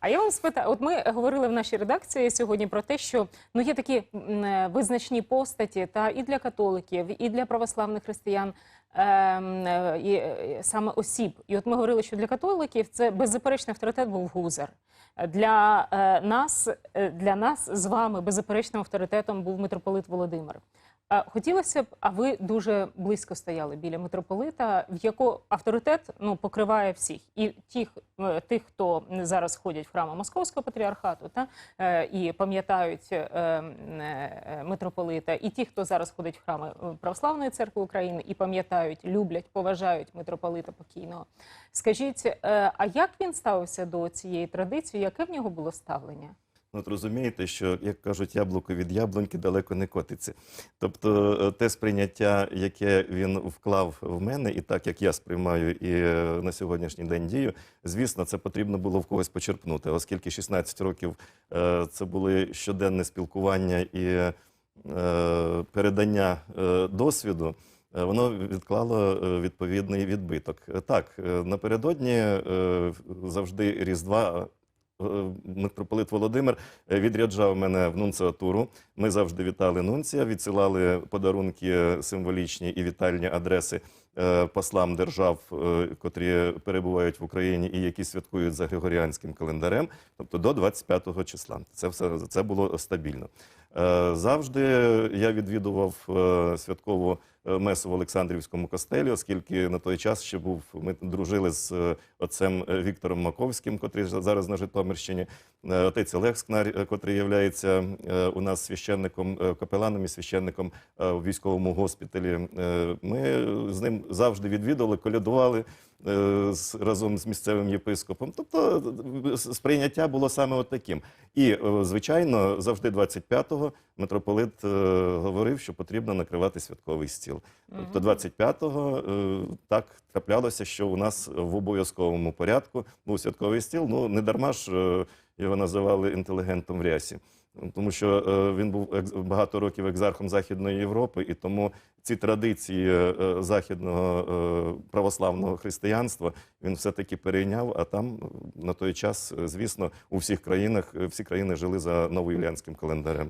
А я вам спитаю, от ми говорили в нашій редакції сьогодні про те, що ну є такі м, е, визначні постаті, та і для католиків, і для православних християн, і, е, саме осіб. І от ми говорили, що для католиків це беззаперечний авторитет був Гузар. Для е, нас, е, для нас з вами беззаперечним авторитетом був митрополит Володимир. Е, Хотілося б, а ви дуже близько стояли біля митрополита, в якого авторитет ну покриває всіх, і тих, е, тих, хто зараз ходять в храми Московського патріархату, та е, і пам'ятають е, м, е, митрополита, і ті, хто зараз ходить в храми е, Православної церкви України і пам'ятають, люблять, поважають митрополита покійного. Скажіть, е, а як він ставився до цієї традиції? Яке в нього було ставлення? Ну, От розумієте, що, як кажуть, яблуко від яблуньки далеко не котиться. Тобто е, те сприйняття, яке він вклав в мене, і так як я сприймаю і е, на сьогоднішній день дію, звісно, це потрібно було в когось почерпнути, оскільки 16 років це були щоденне спілкування і передання досвіду. Е, Воно відклало е, відповідний відбиток. Е, Так, напередодні завжди Різдва митрополит Володимир відряджав мене в нунціатуру. Ми завжди вітали нунція, відсилали подарунки символічні і вітальні адреси послам держав, котрі перебувають в Україні і які святкують за григоріанським календарем, тобто до 25 числа. Це все це було стабільно. Е, Завжди я відвідував е, святкову е, месу в Олександрівському костелі, оскільки на той час ще був ми дружили з отцем Віктором Маковським, котрий зараз на Житомирщині. Отець Олег Скнар, котрий є у нас священником, капеланом і священником в військовому госпіталі. Ми з ним завжди відвідували, колядували разом з місцевим єпископом. Тобто е, сприйняття було саме от таким. І, е, звичайно, завжди 25-го митрополит е, говорив, що потрібно накривати святковий стіл. Тобто 25-го е, так траплялося, що у нас в обов'язковому порядку був святковий стіл. Ну не дарма ж е, його називали інтелігентом в рясі. Тому що е, він був багато років екзархом Західної Європи, і тому ці традиції е, е, західного православного християнства він все-таки перейняв. А там на той час, звісно, у всіх країнах всі країни жили за новоюліанським календарем.